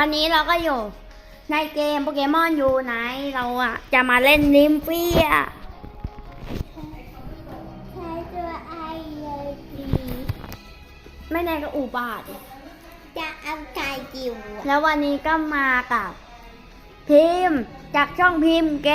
วันนี้เราก็อยู่ในเกมโปเกมอนอยู่ไหนเราอะ จะมาเล่นลิมเฟียใช้ตัวไอเลยดีไม่แน่ก็อุบาท จะเอาไก่จิ๋วอะแล้ววันนี้ก็มากับ พิมพ์จากช่องพิมพ์เก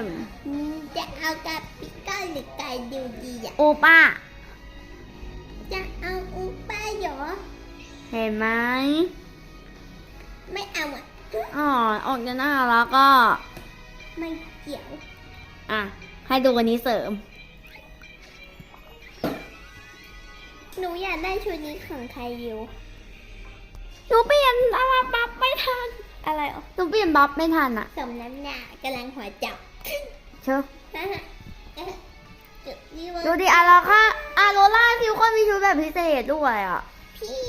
มอืมจะเอากระปิก้าหรือไก่ดิวดีอะอุป้าจะเอาอุป้าเหรอเห็นไหม ไม่เอาอะอ๋อออกจะน่าแล้วก็ไม่เกี่ยว อะ ให้ดูวันนี้เสริม หนูอยากได้ชุดนี้ของใครอยู่หนูเปลี่ยนอะไรบัฟไม่ทัน อะไรอะหนูเปลี่ยนบัฟไม่ทันอะ สมน้ำหน้ากำลังหัวจับเชื่อจุดนี้ว่าดูดิอาราค่ะอาโรล่าซิวก็มีชุดแบบพิเศษด้วยอะ พี่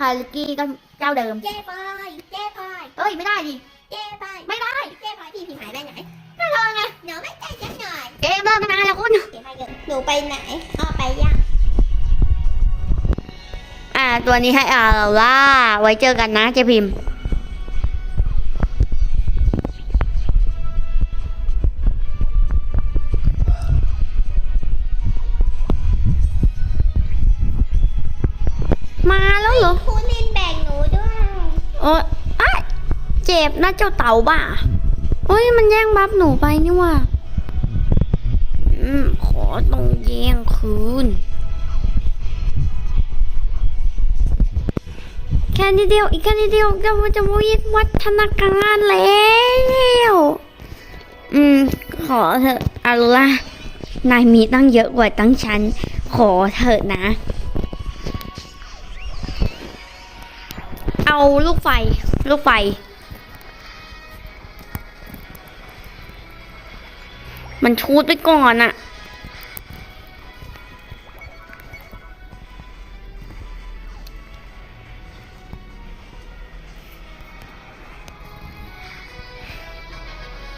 คาริกี้ก็เจ้าเดิม เจ๊พลอยเจ๊พลอยเอ้ยไม่ได้ดิ เจ๊พลอยไม่ได้ เจ๊พลอยพี่พี่หายไปไหนไม่ได้ไงหนูไม่ใจจังหน่อยเกมเริ่มมานานแล้วคุณเดี๋ยวให้เกิดหนูไปไหนอ้อไปยังอ่าตัวนี้ให้อาโรล่าไว้เจอกันนะเจพิมพ์ โอ้ยเจ็บนะเจ้าเต่าบ้าโอ้ยมันแย่งบัฟหนูไปนี่ว่าอืมขอต้องแย่งคืน แค่นิดเดียวอีกแค่นิดเดียวจะจะวิทวัฒนาการแล้วอืมขอเถอะอารุล่านายมีตั้งเยอะกว่าตั้งฉันขอเถอะนะ เอาลูกไฟ ลูกไฟ มันชูดไปก่อนอะ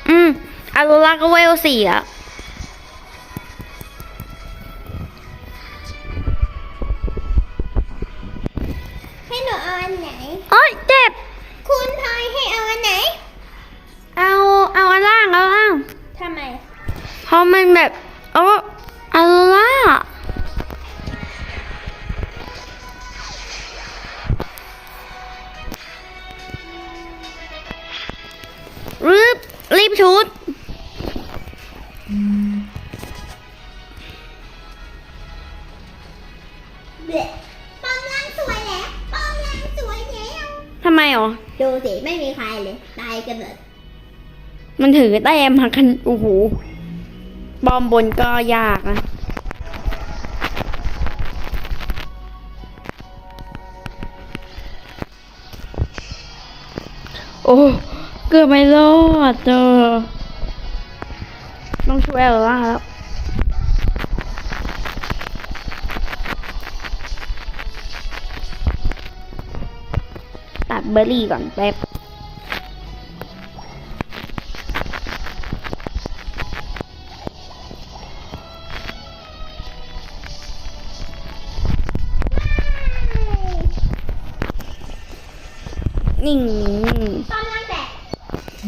อืมอารุลาก็เวลสี่อะ มันแบบโอ้อารุลารีบรีบชุดเบะปอมล่างสวยแล้วปอมล่างสวยแล้วทำไมอ๋อดูสิ ไม่มีใครเลย ตายกันหมดมันถือแต้มหักกัน โอ้โห บอมบนก็ยากนะโอ้เกือบไม่รอดเจอต้องช่วยเอล่าแล้วตัดเบอร์รี่ก่อนแป๊บ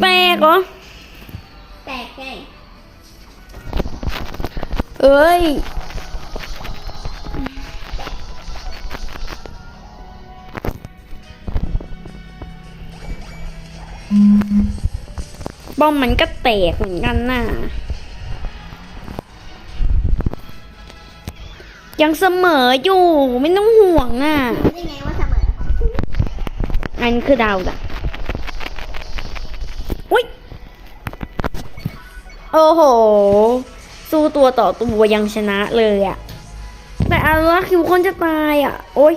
แปลกเหรอแตกไงเอ้ย บอมมันก็แตกเหมือนกันน่ะ ยังเสมออยู่ไม่ต้องห่วงอะรู้ได้ไงว่าเสมอ อันคือดาวจ้ะอุ้ย โอ้โห สู้ตัวต่อตัวยังชนะเลยอะแต่อาราคิวคนจะตายอะโอ้ย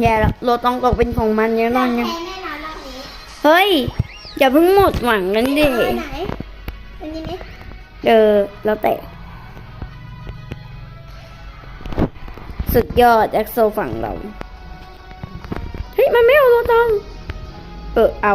แย่ละโลต้องตกเป็นของมันแน่นเราอนยังแพ้แน่นอนรอบนี้เฮ้ย อย่าเพิ่งหมดหวังกันดิเอาอันไหนอันนี้ไหมเออแล้วแต่สุดยอดแอ็กโซฝั่งเรา เฮ้ย มันไม่เอาโลต้อง เออเอา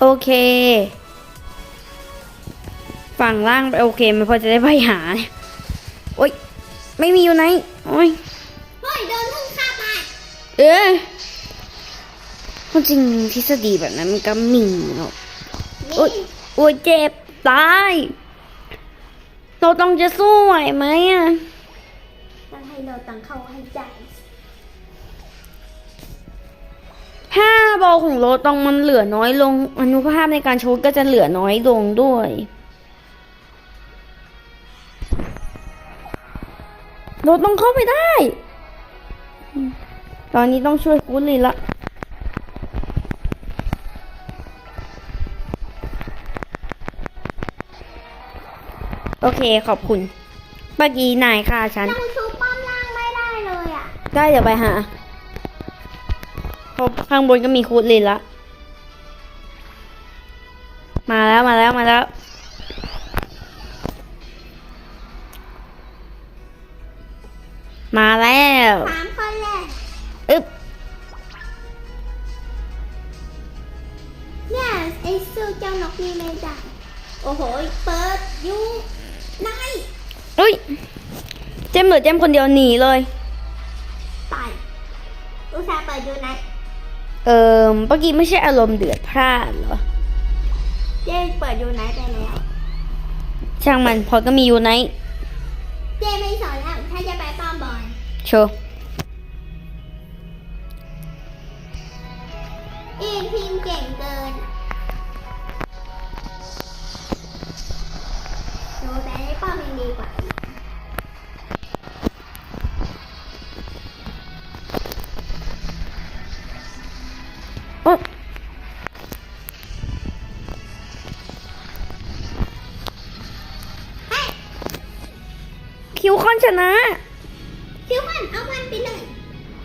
โอเค ฝั่งล่างไปโอเคมันพอจะได้ไปหาเนี่ยโอ๊ย ไม่มีอยู่ไหน โอ๊ยเฮ้ยโดนพึ่งฆ่าตายเออความจริงทฤษฎีแบบนั้นมันก็มีเนาะนี่โอ๊ยโอ๊ยเจ็บ ตาย เราต้องจะสู้ไหวไหมอะต้องให้เราตังเข้าให้ใจ ถ้าบอลของโรตองมันเหลือน้อยลงอนุภาพในการชูดก็จะเหลือน้อยลงด้วยโรต้องเข้าไปได้ ตอนนี้ต้องช่วยกุลีละโอเคขอบคุณ เมื่อกี้นายฆ่าฉันเราชูป้อมล่างไม่ได้เลยอะ ได้เดี๋ยวไปหาเพราะ ข้างบนก็มีคูดลินละ มาแล้วมาแล้วมาแล้ว มาแล้วสามคนแหละอึ๊บเนี่ยไอ้สู้เจ้านกนี่ไม่ได้โอ้โห เปิดยูไนอุ้ย เจมเหลือเจมคนเดียวหนีเลย ไปอุตส่าห์เปิดยูไน เออเมื่อกี้ไม่ใช่อารมณ์เดือดพลาดเหรอเจ๊เปิดยูไนไปแล้ว ช่างมันพอก็มีอยู่ในเจ๊ไม่สอนแล้วถ้าจะไปป้อมบอลโชว์อีพิมพ์เก่งเกินโน้แต่ในป้อมยังดีกว่า ชนะคิวมันเอามันไปเลย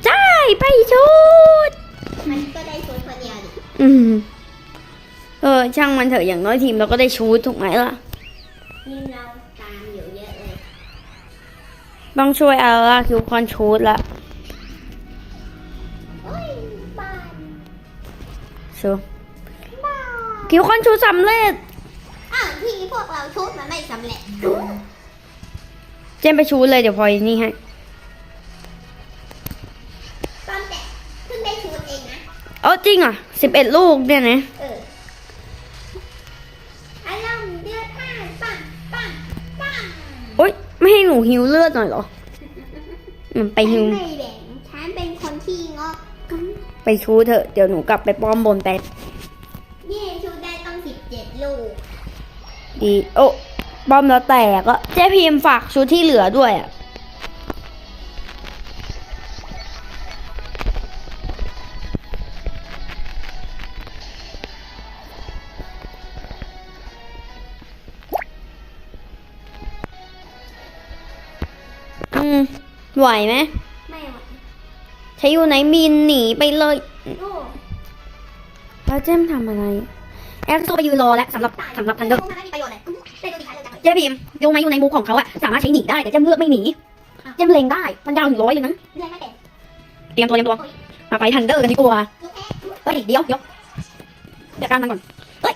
ใช่ไปชุดมันก็ได้ชุดคนเดียวดิอืมเออช่างมันเถอะอย่างน้อยทีมเราก็ได้ชูดถูกไหมล่ะทีมเราตามอยู่เยอะเลยต้องช่วยอาร่าคิวคอนชูดละโอ้ยบ้านชูบ้านคิวคอนชูดสำเร็จอ้าวที่พวกเราชุดมันไม่สำเร็จ เจมไปชูดเลยเดี๋ยวพลอยนี่ให้ตอนแต่เพิ่งได้ชุดเองนะ เออจริงอะสิบเอ็ดลูกเนี่ยนะเอออารมณ์เดือดอ่านปังปังปังโอ๊ยไม่ให้หนูหิวเลือดหน่อยเหรออืมไปฉัหินวไม่แบ่งฉันเป็นคนที่งอกไปชูดเถอะเดี๋ยวหนูกลับไปป้อมบนไปเย่ชุดได้ต้องสิบเจ็ดลูก ดี โอ้ ป้อมแล้วแตกก็เจ๊พิมพ์ฝากชุดที่เหลือด้วยอะอืม ไหวไหมไม่ไหวใช้อยู่ไหนมีนหนีไปเลยลูกแล้วเจมทำอะไร แอปโซไปยืนรอแล้วสำหรับสำหรับทันเดอร์ไม่มีประโยชน์เลยได้ดูดีค่ะ เจ๊บีมดูไหมอยู่ในมุมของเขาอะสามารถใช้หนีได้แต่เจ้มเลือกไม่หนีเจ้มเลงได้มันดาวถึงร้อยเลยนะเตรียมตัวเตรียมตัวมาไปทันเดอร์กันที่กว่าเฮ้ยเดี๋ยวยกจัดการมันก่อนเฮ้ย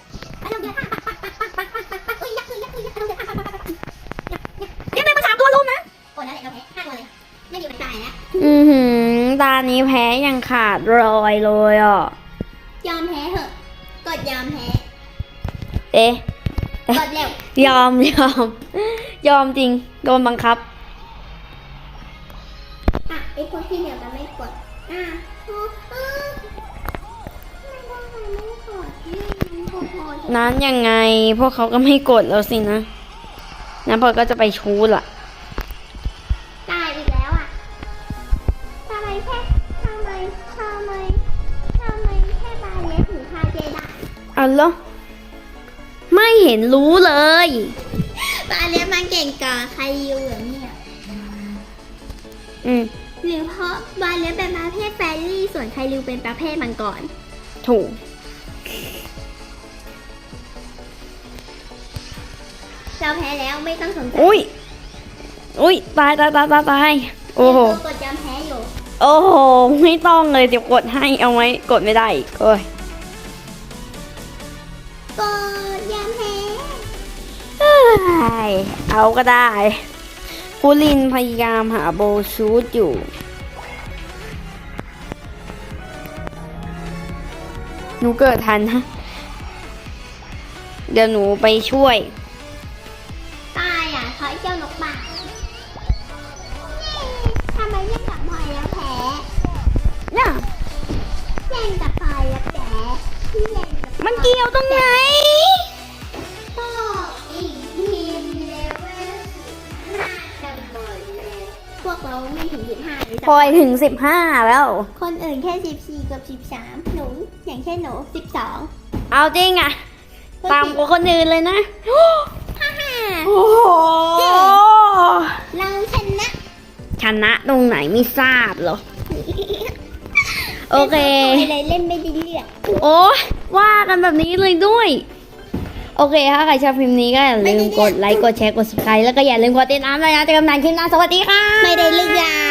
ยังไงมาสามตัวลุ้มนะอือหือตานี้แพ้ยังขาดรอยเลยอะยอมแพ้เหอะกดยอมแพ้เอ๊กดเร็ว ยอมยอม ยอมจริง โดนบังคับ อะไอ้พวกที่เหลือมันไม่กด อะโอ้เออไม่ได้ไม่กดนี่มันกดพอนั้นยังไง พวกเขาก็ไม่กดแล้วสินะนั้นพอก็จะไปชูดล่ะ ตายอีกแล้วอะทำไมแค่ทำไมทำไมทำไมแค่บาเลียถึงพาเจได้ เอาเหรอไม่ เห็นรู้เลยบาเลียมันเก่งกว่าใครอยู่เหรอเนี่ยอืมหรือเพราะบาเลียเป็นประเภทแฟรี่ส่วนใครริวเป็นประเภทมังกรถูก เราแพ้แล้วไม่ต้องสนใจอุ้ยอุ้ยตายตายตายตายตายโอ้โหเดี๋ยวตัวกดยอมแพ้อยู่โอ้โหไม่ต้องเลยเดี๋ยวกดให้เอาไว้กดไม่ได้อีกเอ้ย กดอย่าแพ้ เอ้เอาก็ได้คูลินพยายามหาโบชูดอยู่ หนูเกิดทันนะเดี๋ยวหนูไปช่วย พลอยถึงสิบห้าแล้ว คนอื่นแค่สิบสี่กับสิบสามหนู อย่างเช่นหนูสิบสองเอาจริงอะตามกว่าคนอื่นเลยนะฮ่าฮ่าโอ้โหเราชนะชนะตรงไหนไม่ทราบเหรอ โอเคอะไรเล่นไม่ได้เลือกโอ้ยว่ากันแบบนี้เลยด้วย โอเคถ้าใครชอบคลิปนี้ก็อย่าลืมกดไลค์ กดแชร์ กด subscribe แล้วก็อย่าลืมกดติดตามด้วยนะเจอกันใหม่คลิปหน้าสวัสดีค่ะ ไม่ได้เลือก